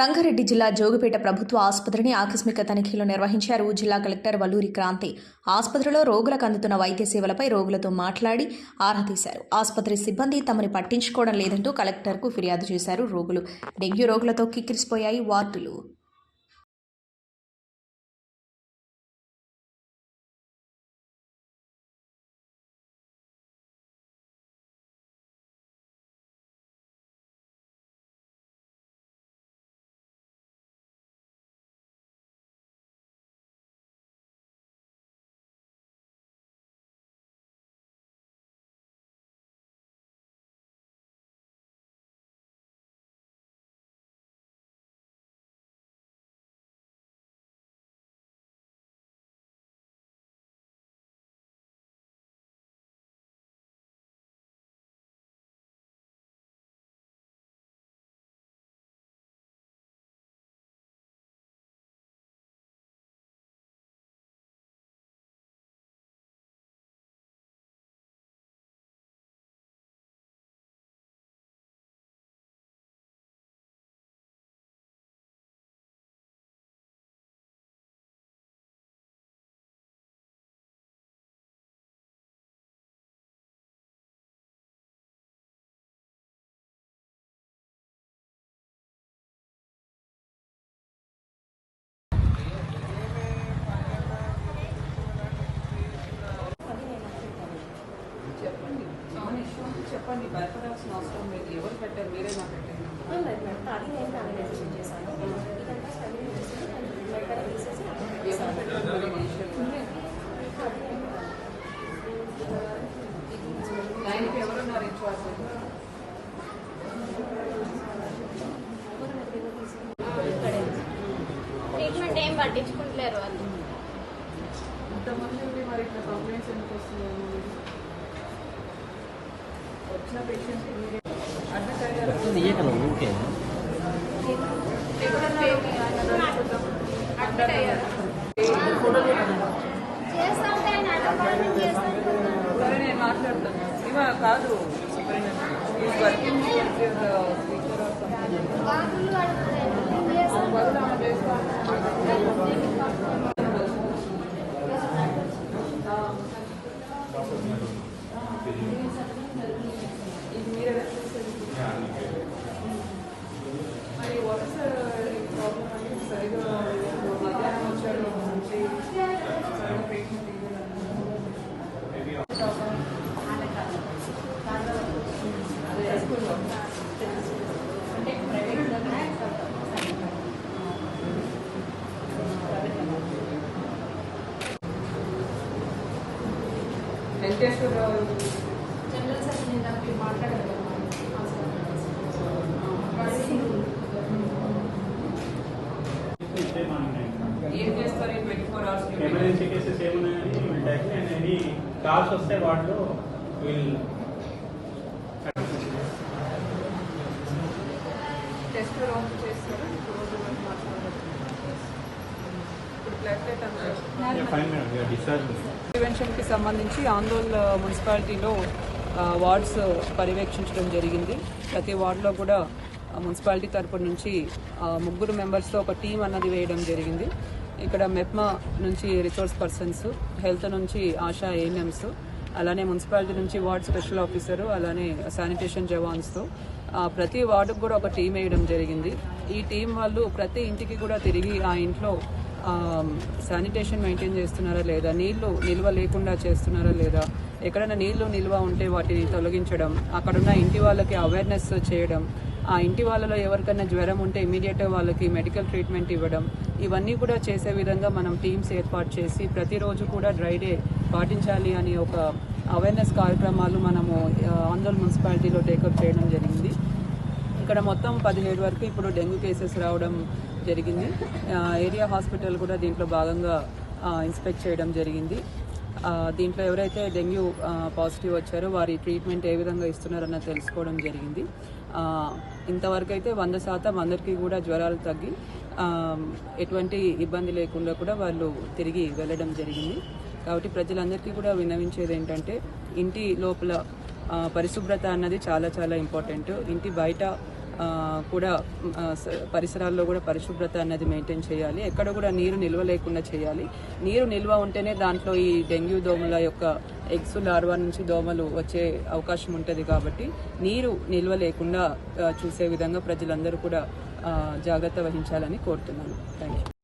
సంగారెడ్డి జిల్లా జోగిపేట ప్రభుత్వ ఆసుపత్రిని ఆకస్మిక తనిఖీలు నిర్వహించారు. జిల్లా కలెక్టర్ వల్లూరి క్రాంతి ఆసుపత్రిలో రోగులకు అందుతున్న వైద్య సేవలపై రోగులతో మాట్లాడి ఆరా తీశారు. ఆసుపత్రి సిబ్బంది తమని పట్టించుకోవడం లేదంటూ కలెక్టర్కు ఫిర్యాదు చేశారు. రోగులు డెంగ్యూ రోగులతో కిక్కిరిసిపోయాయి. వార్డులు లైఫ్ ఎవరున్నారు ట్రీట్మెంట్ ఏం పట్టించుకుంటలేరు వాళ్ళు. ఇంతమంది మరి ఇట్లా కంప్లైంట్స్ ఎందుకు వస్తున్నాము వచ్చిన పేషెంట్స్ సరే నేను మాట్లాడతాను. కాదు superintendent is Venkateswararao general sir నేను దానికి మాట్లాడాను ఏం చేస్తారు twenty four hours emergency cases ఏమున్నాయని will take and any calls వస్తే వాటిలో విల్ టెస్ట్ రౌండ్ చేస్తారు రోజు వరకు మాట్లాడారు ఇప్పుడు బ్లడ్ టెస్ట్ అంతా ఫైన్ మేడం డిశ్చార్జ్ ప్రివెన్షన్కి సంబంధించి ఆందోళన మున్సిపాలిటీలో వార్డ్స్ పర్యవేక్షించడం జరిగింది. ప్రతి వార్డులో కూడా మున్సిపాలిటీ తరపు నుంచి ముగ్గురు మెంబర్స్తో ఒక టీం అన్నది వేయడం జరిగింది. ఇక్కడ మెప్మా నుంచి రిసోర్స్ పర్సన్స్ హెల్త్ నుంచి ఆశా ఏఎన్ఎంస్ అలానే మున్సిపాలిటీ నుంచి వార్డ్ స్పెషల్ ఆఫీసరు అలానే శానిటేషన్ జవాన్స్తో. ప్రతి వార్డుకు కూడా ఒక టీం వేయడం జరిగింది. ఈ టీం వాళ్ళు ప్రతి ఇంటికి కూడా తిరిగి ఆ ఇంట్లో శానిటేషన్ మెయింటైన్ చేస్తున్నారా లేదా నీళ్ళు నిల్వ లేకుండా చేస్తున్నారా లేదా ఎక్కడైనా నీళ్ళు నిల్వ ఉంటే వాటిని తొలగించడం అక్కడున్న ఇంటి వాళ్ళకి అవేర్నెస్ చేయడం ఆ ఇంటి వాళ్ళలో ఎవరికైనా జ్వరం ఉంటే ఇమీడియట్గా వాళ్ళకి మెడికల్ ట్రీట్మెంట్ ఇవ్వడం ఇవన్నీ కూడా చేసే విధంగా మనం టీమ్స్ ఏర్పాటు చేసి ప్రతిరోజు కూడా డ్రై డే పాటించాలి అని ఒక అవేర్నెస్ కార్యక్రమాలు మనము ఆంధ్ర ఆందోళన మున్సిపాలిటీలో టేకప్ చేయడం జరిగింది. ఇక్కడ మొత్తం పదిహేడు వరకు ఇప్పుడు డెంగ్యూ కేసెస్ రావడం జరిగింది. ఏరియా హాస్పిటల్ కూడా దీంట్లో భాగంగా ఇన్స్పెక్ట్ చేయడం జరిగింది. దీంట్లో ఎవరైతే డెంగ్యూ పాజిటివ్ వచ్చారో వారి ట్రీట్మెంట్ ఏ విధంగా ఇస్తున్నారన్న తెలుసుకోవడం జరిగింది. ఇంతవరకు అయితే వంద శాతం అందరికీ కూడా జ్వరాలు తగ్గి ఎటువంటి ఇబ్బంది లేకుండా కూడా వాళ్ళు తిరిగి వెళ్ళడం జరిగింది. కాబట్టి ప్రజలందరికీ కూడా విన్నవించేది ఏంటంటే ఇంటి లోపల పరిశుభ్రత అన్నది చాలా చాలా ఇంపార్టెంట్. ఇంటి బయట కూడా స- పరిసరాల్లో కూడా పరిశుభ్రత అనేది మెయింటైన్ చేయాలి. ఎక్కడ కూడా నీరు నిల్వ లేకుండా చేయాలి. నీరు నిల్వ ఉంటేనే దాంట్లో ఈ డెంగ్యూ దోమల యొక్క ఎగ్స్ లార్వా నుంచి దోమలు వచ్చే అవకాశం ఉంటుంది కాబట్టి నీరు నిల్వ లేకుండా చూసే విధంగా ప్రజలందరూ కూడా జాగ్రత్త వహించాలని కోరుతున్నాను. Thank you